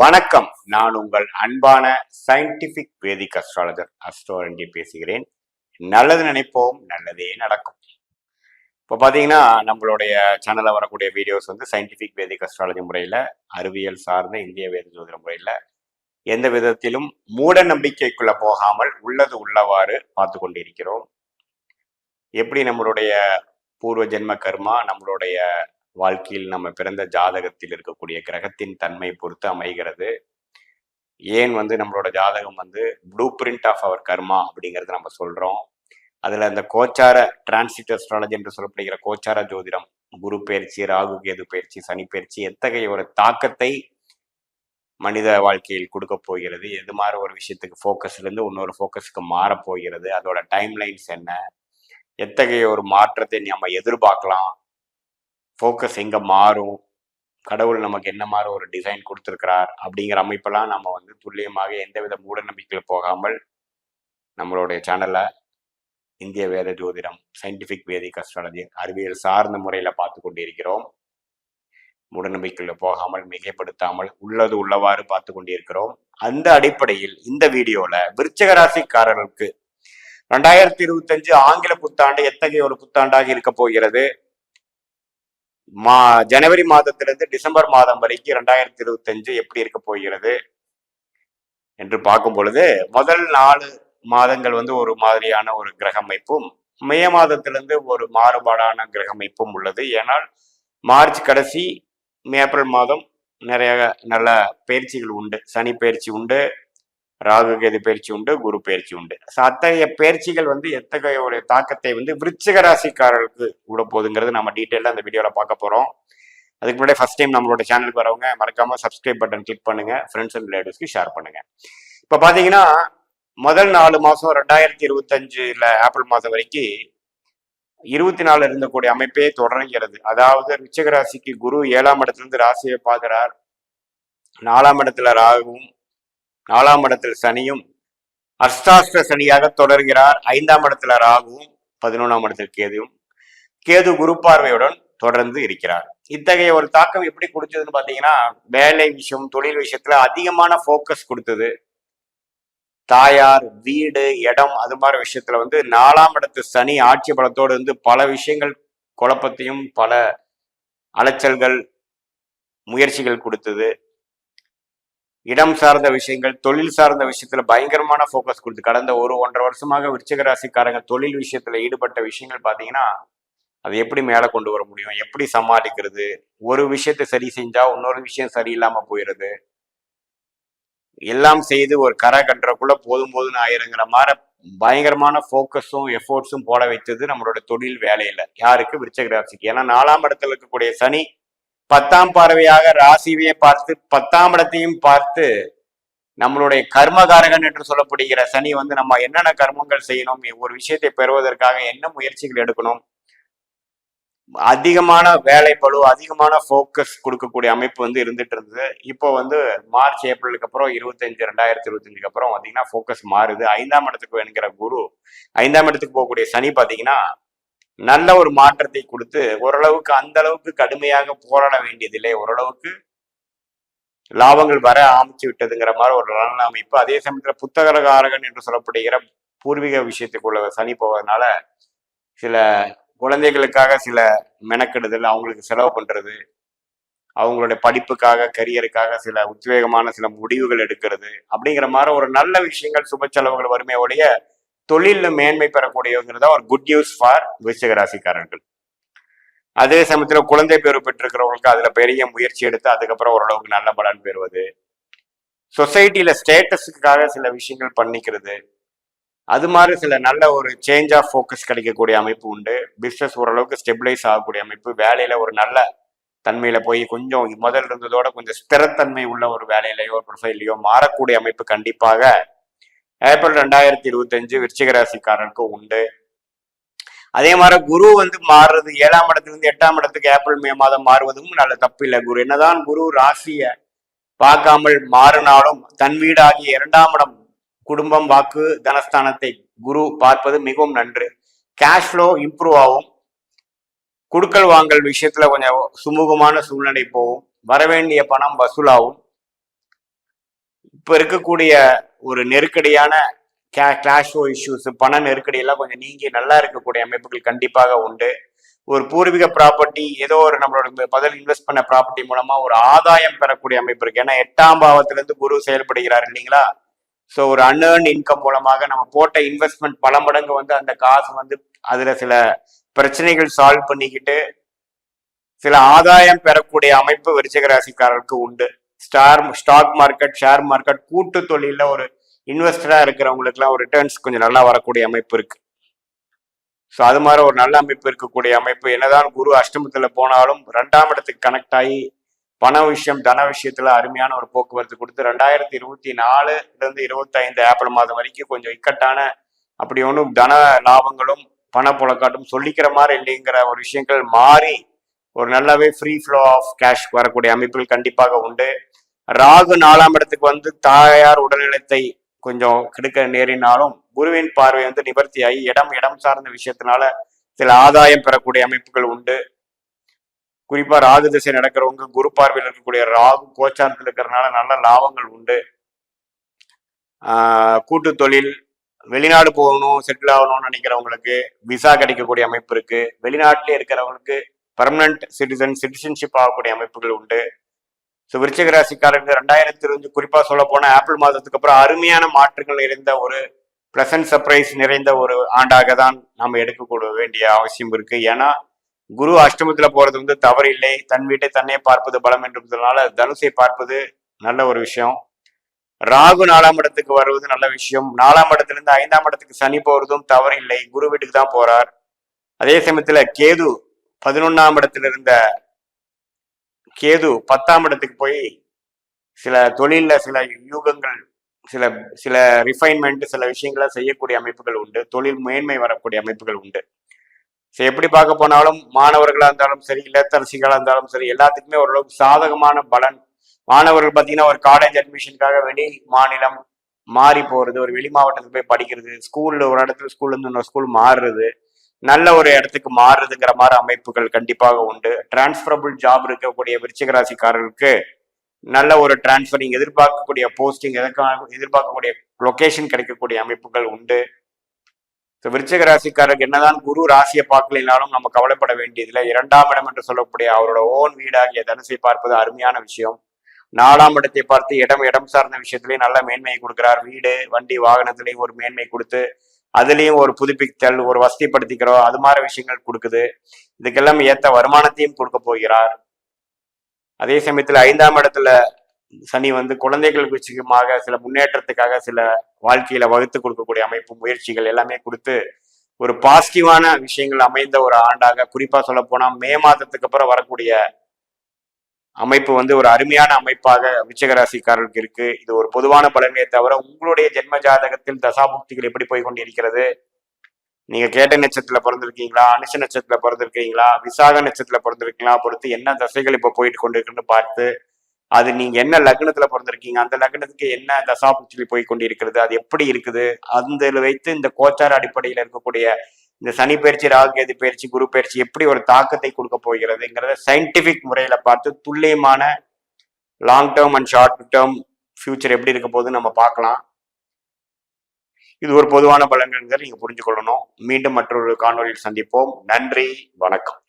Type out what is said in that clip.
வணக்கம். நான் உங்கள் அன்பான சயின்டிபிக் வேதிக் அஸ்ட்ராலஜர் அஸ்ட்ரோலஜி பேசுகிறேன். நல்லது நினைப்போம் நல்லதே நடக்கும். இப்போ பார்த்தீங்கன்னா நம்மளுடைய சேனலில் வரக்கூடிய வீடியோஸ் வந்து சயின்டிஃபிக் வேதிக் அஸ்ட்ராலஜி முறையில் அறிவியல் சார்ந்த இந்திய வேத ஜோதிட முறையில் எந்த விதத்திலும் மூட நம்பிக்கைக்குள்ளே போகாமல் உள்ளது உள்ளவாறு பார்த்து கொண்டிருக்கிறோம். எப்படி நம்மளுடைய பூர்வ ஜென்ம கர்மா நம்மளுடைய வாழ்க்கையில் நம்ம பிறந்த ஜாதகத்தில் இருக்கக்கூடிய கிரகத்தின் தன்மை பொறுத்து அமைகிறது. ஏன் வந்து நம்மளோட ஜாதகம் வந்து ப்ளூ பிரிண்ட் ஆஃப் அவர் கர்மா அப்படிங்கிறது நம்ம சொல்றோம். அதுல அந்த கோச்சார டிரான்சிட் அஸ்ட்ராலஜி என்று சொல்லப்படுகிற கோச்சார ஜோதிடம் குரு பயிற்சி ராகு கேது பயிற்சி சனி பயிற்சி எத்தகைய ஒரு தாக்கத்தை மனித வாழ்க்கையில் கொடுக்க போகிறது? எது மாதிரி ஒரு விஷயத்துக்கு ஃபோக்கஸ்ல இருந்து இன்னொரு ஃபோக்கஸுக்கு மாறப் போகிறது? அதோட டைம் லைன்ஸ் என்ன? எத்தகைய ஒரு மாற்றத்தை நம்ம எதிர்பார்க்கலாம்? ஃபோக்கஸ் எங்கே மாறும்? கடவுள் நமக்கு என்ன மாதிரி ஒரு டிசைன் கொடுத்துருக்கிறார்? அப்படிங்கிற அமைப்பெல்லாம் நம்ம வந்து துல்லியமாக எந்தவித மூட நம்பிக்கையில் போகாமல் நம்மளுடைய சேனலை இந்திய வேத ஜோதிடம் சயின்டிஃபிக் வேதிக் அஸ்ட்ராலஜி அறிவியல் சார்ந்த முறையில் பார்த்து கொண்டிருக்கிறோம். மூடநம்பிக்கையில் போகாமல் மிகைப்படுத்தாமல் உள்ளது உள்ளவாறு பார்த்து கொண்டிருக்கிறோம். அந்த அடிப்படையில் இந்த வீடியோவில் விருச்சக ராசிக்காரர்களுக்கு ரெண்டாயிரத்தி இருபத்தஞ்சு ஆங்கில புத்தாண்டு எத்தகைய ஒரு புத்தாண்டாக இருக்க போகிறது? மா ஜனவரி மாதத்திலிருந்து டிசம்பர் மாதம் வரைக்கும் ரெண்டாயிரத்தி இருபத்தஞ்சு எப்படி இருக்க போகிறது என்று பார்க்கும் பொழுது முதல் நாலு மாதங்கள் வந்து ஒரு மாதிரியான ஒரு கிரக அமைப்பும் மே மாதத்திலிருந்து ஒரு மாறுபாடான கிரக அமைப்பும் உள்ளது. ஏனால் மார்ச் கடைசி ஏப்ரல் மாதம் நிறைய நல்ல பயிற்சிகள் உண்டு சனி பயிற்சி உண்டு ராகு கேது பயிற்சி உண்டு குரு பயிற்சி உண்டு. அத்தகைய பயிற்சிகள் வந்து எத்தகைய ஒரு தாக்கத்தை வந்து விருச்சிக ராசிக்காரர்களுக்கு விட போகுதுங்கிறது நம்ம டீட்டெயிலாக அந்த வீடியோவில் பார்க்க போகிறோம் அதுக்கு முன்னாடி ஃபர்ஸ்ட் டைம் நம்மளோட சேனலுக்கு வரவங்க மறக்காமல் சப்ஸ்கிரைப் பட்டன் கிளிக் பண்ணுங்க. ஃப்ரெண்ட்ஸ் அண்ட் ரிலேட்டிவ்ஸ்க்கு ஷேர் பண்ணுங்க. இப்போ பார்த்தீங்கன்னா முதல் நாலு மாதம் ரெண்டாயிரத்தி இருபத்தஞ்சில் ஏப்ரல் மாதம் வரைக்கும் இருபத்தி நாலு இருந்தக்கூடிய அமைப்பே தொடர்கிறது. அதாவது ரிச்சக ராசிக்கு குரு ஏழாம் இடத்துலேருந்து ராசியை பார்க்குறார். நாலாம் இடத்துல ராகுவும் நாலாம் இடத்தில் சனியும் அஷ்டாஷ்ட சனியாக தொடர்கிறார். ஐந்தாம் இடத்துல ராகுவும் பதினொன்றாம் இடத்தில் கேதுவும். கேது குரு பார்வையுடன் தொடர்ந்து இருக்கிறார். இத்தகைய ஒரு தாக்கம் எப்படி கொடுத்ததுன்னு பார்த்தீங்கன்னா வேலை விஷயம் தொழில் விஷயத்துல அதிகமான ஃபோக்கஸ் கொடுத்தது. தாயார் வீடு இடம் அது மாதிரி விஷயத்துல வந்து நாலாம் இடத்து சனி ஆட்சி பலத்தோடு வந்து பல விஷயங்கள் குழப்பத்தையும் பல அலைச்சல்கள் முயற்சிகள் கொடுத்தது. இடம் சார்ந்த விஷயங்கள் தொழில் சார்ந்த விஷயத்துல பயங்கரமான ஃபோக்கஸ் கொடுத்து கடந்த ஒரு ஒன்றரை வருஷமாக விருச்சிக ராசிக்காரங்க தொழில் விஷயத்துல ஈடுபட்ட விஷயங்கள் பாத்தீங்கன்னா அதை எப்படி மேலே கொண்டு வர முடியும்? எப்படி சமாளிக்கிறது? ஒரு விஷயத்தை சரி செஞ்சா இன்னொரு விஷயம் சரியில்லாம போயிடுது எல்லாம் செய்து ஒரு கரை கட்டுறக்குள்ள போதும் போதும்னு ஆயிருங்கிற மாதிரி பயங்கரமான ஃபோக்கஸும் எஃபோர்ட்ஸும் போட வைத்தது நம்மளோட தொழில் வேலையில யாருக்கு? விருச்சக ராசிக்கு. ஏன்னா நாலாம் இடத்துல இருக்கக்கூடிய சனி பத்தாம் பார்வையாக ராசிவையே பார்த்து பத்தாம் இடத்தையும் பார்த்து நம்மளுடைய கர்மகாரகன் என்று சொல்லப்படுகிற சனி வந்து நம்ம என்னென்ன கர்மங்கள் செய்யணும் ஒரு விஷயத்தை பெறுவதற்காக என்ன முயற்சிகள் எடுக்கணும் அதிகமான வேலை பளு அதிகமான ஃபோக்கஸ் கொடுக்கக்கூடிய அமைப்பு வந்து இருந்துட்டு இருந்தது. இப்போ வந்து மார்ச் ஏப்ரலுக்கு அப்புறம் இருபத்தஞ்சு ரெண்டாயிரத்தி இருபத்தஞ்சுக்கு அப்புறம் பார்த்தீங்கன்னா ஃபோக்கஸ் மாறுது. ஐந்தாம் இடத்துக்கு வேணுங்கிற குரு ஐந்தாம் இடத்துக்கு போகக்கூடிய சனி பார்த்தீங்கன்னா நல்ல ஒரு மாற்றத்தை கொடுத்து ஓரளவுக்கு அந்த அளவுக்கு கடுமையாக போராட வேண்டியதில்லை. ஓரளவுக்கு லாபங்கள் வர ஆமிச்சு விட்டதுங்கிற மாதிரி ஒரு நல்ல அமைப்பு. அதே சமயத்தில் புத்தகரகாரகன் என்று சொல்லப்படுகிற பூர்வீக விஷயத்துக்குள்ள சனி போவதனால சில குழந்தைகளுக்காக சில மெனக்கெடுதல் அவங்களுக்கு செலவு பண்ணுறது அவங்களுடைய படிப்புக்காக கரியருக்காக சில உத்வேகமான சில முடிவுகள் எடுக்கிறது அப்படிங்கிற மாதிரி ஒரு நல்ல விஷயங்கள் சுப செலவுகள் வறுமையோடைய தொழிலில் மேன்மை பெறக்கூடியவங்கிறதா ஒரு குட் நியூஸ் ஃபார் விருச்சிக ராசிக்காரர்கள். அதே சமயத்தில் குழந்தை பேர் பெற்றிருக்கிறவங்களுக்கு அதில் பெரிய முயற்சி எடுத்து அதுக்கப்புறம் ஓரளவுக்கு நல்ல பலன் பெறுவது. சொசைட்டியில் ஸ்டேட்டஸுக்காக சில விஷயங்கள் பண்ணிக்கிறது. அது மாதிரி சில நல்ல ஒரு சேஞ்ச் ஆஃப் ஃபோக்கஸ் கிடைக்கக்கூடிய அமைப்பு உண்டு. பிஸ்னஸ் ஓரளவுக்கு ஸ்டெபிளைஸ் ஆகக்கூடிய அமைப்பு. வேலையில் ஒரு நல்ல தன்மையில் போய் கொஞ்சம் முதல் இருந்ததோட கொஞ்சம் ஸ்திரத்தன்மை உள்ள ஒரு வேலையிலையோ ப்ரொஃபைலையோ ப்ரொஃபைல்லையோ மாறக்கூடிய அமைப்பு கண்டிப்பாக ஏப்ரல் ரெண்டாயிரத்தி இருபத்தஞ்சு விருச்சிக ராசிக்காரருக்கு உண்டு. அதே மாதிரி குரு வந்து மாறுறது ஏழாம் இடத்துலேருந்து எட்டாம் இடத்துக்கு ஏப்ரல் மே மாதம் மாறுவதும் நல்ல தப்பு இல்லை. குரு என்னதான் குரு ராசியை பார்க்காமல் மாறினாலும் தன் வீடாகிய இரண்டாம் இடம் குடும்பம் வாக்கு தனஸ்தானத்தை குரு பார்ப்பது மிகவும் நன்று. கேஷ் ஃப்ளோ இம்ப்ரூவ் ஆகும். குடுக்கல் வாங்கல் விஷயத்துல கொஞ்சம் சுமூகமான சூழ்நிலை போகும். வரவேண்டிய பணம் வசூலாகும். இப்போ இருக்கக்கூடிய ஒரு நெருக்கடியான கே கிளாஷோ இஷ்யூஸ் பண நெருக்கடி எல்லாம் கொஞ்சம் நீங்கி நல்லா இருக்கக்கூடிய அமைப்புகள் கண்டிப்பாக உண்டு. ஒரு பூர்வீக ப்ராப்பர்ட்டி ஏதோ ஒரு நம்மளோட பதில் இன்வெஸ்ட் பண்ண ப்ராப்பர்ட்டி மூலமா ஒரு ஆதாயம் பெறக்கூடிய அமைப்பு இருக்கு. ஏன்னா எட்டாம் பாவத்திலிருந்து குரு செயல்படுகிறார் இல்லைங்களா? ஸோ ஒரு அன்ஏர்ன் இன்கம் மூலமாக நம்ம போட்ட இன்வெஸ்ட்மெண்ட் பல மடங்கு வந்து அந்த காசு வந்து அதுல சில பிரச்சனைகள் சால்வ் பண்ணிக்கிட்டு சில ஆதாயம் பெறக்கூடிய அமைப்பு விருச்சிக ராசிக்காரருக்கு உண்டு. Star stock market share market கூட்டு தொழிலில் ஒரு இன்வெஸ்டராக இருக்கிறவங்களுக்குலாம் ஒரு ரிட்டர்ன்ஸ் கொஞ்சம் நல்லா வரக்கூடிய அமைப்பு இருக்கு. ஸோ அது மாதிரி ஒரு நல்ல அமைப்பு இருக்கக்கூடிய அமைப்பு. என்னதான் குரு அஷ்டமத்தில் போனாலும் ரெண்டாம் இடத்துக்கு கனெக்ட் ஆகி பண விஷயம் தன விஷயத்துல அருமையான ஒரு போக்குவரத்து கொடுத்து ரெண்டாயிரத்தி இருபத்தி நாலுல இருந்து ஏப்ரல் மாதம் வரைக்கும் கொஞ்சம் இக்கட்டான அப்படி ஒன்றும் தன லாபங்களும் பணப்புழக்காட்டும் சொல்லிக்கிற மாதிரி இல்லைங்கிற ஒரு விஷயங்கள் மாறி ஒரு நல்லாவே ஃப்ரீ ஃப்ளோ ஆஃப் கேஷ் வரக்கூடிய அமைப்புகள் கண்டிப்பாக உண்டு. ராகு நாலாம் இடத்துக்கு வந்து தாயார் உடல்நலத்தை கொஞ்சம் கெடுக்க நேரினாலும் குருவின் பார்வை வந்து நிவர்த்தியாகி இடம் இடம் சார்ந்த விஷயத்தினால சில ஆதாயம் பெறக்கூடிய அமைப்புகள் உண்டு. குறிப்பா ராகு திசை நடக்கிறவங்க குரு பார்வையில் இருக்கக்கூடிய ராகு கோச்சாரத்தில் இருக்கிறதுனால நல்ல லாபங்கள் உண்டு. கூட்டு தொழில் வெளிநாடு போகணும் செட்டில் ஆகணும்னு நினைக்கிறவங்களுக்கு விசா கிடைக்கக்கூடிய அமைப்பு இருக்கு. வெளிநாட்டிலே இருக்கிறவங்களுக்கு பர்மனன்ட் சிட்டிசன் சிட்டிசன்ஷிப் ஆகக்கூடிய அமைப்புகள் உண்டு. ஸோ விருச்சிக ராசிக்காரர்கள் ரெண்டாயிரத்தி இருபது குறிப்பாக சொல்ல போனால் ஆப்பிள் மாதத்துக்கு அப்புறம் அருமையான மாற்றங்கள் நிறைந்த ஒரு ப்ளசன்ட் சர்ப்ரைஸ் நிறைந்த ஒரு ஆண்டாக தான் நாம் எடுக்கக்கூட வேண்டிய அவசியம் இருக்கு. ஏன்னா குரு அஷ்டமத்துல போறது வந்து தவறு இல்லை தன் வீட்டை தன்னே பார்ப்பது பலம் என்றதுனால தனுசை பார்ப்பது நல்ல ஒரு விஷயம். ராகு நாலாம் இடத்துக்கு வருவது நல்ல விஷயம். நாலாம் இடத்துல இருந்து ஐந்தாம் இடத்துக்கு சனி போறதும் தவறு இல்லை குரு வீட்டுக்கு தான் போறார். அதே சமயத்துல கேது பதினொன்னாம் இடத்துல இருந்த கேது பத்தாம் இடத்துக்கு போய் சில தொழில்ல சில யூகங்கள் சில சில ரிஃபைன்மெண்ட் சில விஷயங்களை செய்யக்கூடிய அமைப்புகள் உண்டு. தொழில் மேன்மை வரக்கூடிய அமைப்புகள் உண்டு. ஸோ எப்படி பார்க்க போனாலும் மாணவர்களாக இருந்தாலும் சரி இல்லத்தரசிகளாக இருந்தாலும் சரி எல்லாத்துக்குமே ஓரளவுக்கு சாதகமான பலன். மாணவர்கள் பார்த்தீங்கன்னா ஒரு காலேஜ் அட்மிஷனுக்காக வெளி மாநிலம் மாறி போகிறது ஒரு வெளி மாவட்டத்துக்கு போய் படிக்கிறது ஸ்கூலில் ஒரு இடத்துல ஸ்கூல்லேருந்து இன்னொரு ஸ்கூல் மாறுறது நல்ல ஒரு இடத்துக்கு மாறுறதுங்கிற மாதிரி அமைப்புகள் கண்டிப்பாக உண்டு. டிரான்ஸ்ஃபரபிள் ஜாப் இருக்கக்கூடிய விருச்சிக ராசிக்காரர்களுக்கு நல்ல ஒரு டிரான்ஸ்ஃபரிங் எதிர்பார்க்கக்கூடிய போஸ்டிங் எதற்காக எதிர்பார்க்கக்கூடிய லொகேஷன் கிடைக்கக்கூடிய அமைப்புகள் உண்டு. ஸோ விருச்சிக ராசிக்காரருக்கு என்னதான் குரு ராசியை பார்க்கலைனாலும் நம்ம கவலைப்பட வேண்டியதில்லை. இரண்டாம் இடம் என்று சொல்லக்கூடிய அவரோட ஓன் வீடாகிய தனுசை பார்ப்பது அருமையான விஷயம். நாலாம் இடத்தை பார்த்து இடம் இடம் சார்ந்த விஷயத்திலேயே நல்ல மேன்மையை கொடுக்கிறார். வீடு வண்டி வாகனத்திலையும் ஒரு மேன்மை கொடுத்து அதுலேயும் ஒரு புதுப்பித்தல் ஒரு வசதிப்படுத்திக்கிறோம். அது மாதிரி விஷயங்கள் கொடுக்குது. இதுக்கெல்லாம் ஏத்த வருமானத்தையும் கொடுக்க போகிறார். அதே சமயத்துல ஐந்தாம் இடத்துல சனி வந்து குழந்தைகள் விஷயமாக சில முன்னேற்றத்துக்காக சில வாழ்க்கையில வகுத்து கொடுக்கக்கூடிய அமைப்பு முயற்சிகள் எல்லாமே கொடுத்து ஒரு பாசிட்டிவான விஷயங்கள் அமைந்த ஒரு ஆண்டாக குறிப்பா சொல்ல போனா மே மாதத்துக்கு அப்புறம் வரக்கூடிய அமைப்பு வந்து ஒரு அருமையான அமைப்பாக விச்சகராசிக்காரர்களுக்கு இருக்கு. இது ஒரு பொதுவான பலனே தவிர உங்களுடைய ஜென்ம ஜாதகத்தில் தசாபுக்திகள் எப்படி போய் கொண்டிருக்கிறது நீங்க கேட்ட நட்சத்திரத்துல பிறந்திருக்கீங்களா? அனுஷ நட்சத்திரத்துல பிறந்திருக்கீங்களா? விசாக நட்சத்திரத்துல பிறந்திருக்கீங்களா? பொறுத்து என்ன தசைகள் இப்ப போயிட்டு கொண்டிருக்குன்னு பார்த்து அது நீங்க என்ன லக்னத்துல பிறந்திருக்கீங்க? அந்த லக்னத்துக்கு என்ன தசாபுக்திகள் போய் கொண்டிருக்கிறது அது எப்படி இருக்குது? அந்த வைத்து இந்த கோச்சார அடிப்படையில் இருக்கக்கூடிய இந்த சனி பயிற்சி ராகுகேது பயிற்சி குரு பயிற்சி எப்படி ஒரு தாக்கத்தை கொடுக்க போகிறதுங்கிறத சயின்டிபிக் முறையில பார்த்து துல்லியமான long term and short term future எப்படி இருக்க போகுதுன்னு நம்ம பார்க்கலாம். இது ஒரு பொதுவான பலன்கள் நீங்க புரிஞ்சு கொள்ளணும் மீண்டும் மற்றொரு காணொலியில் சந்திப்போம். நன்றி வணக்கம்.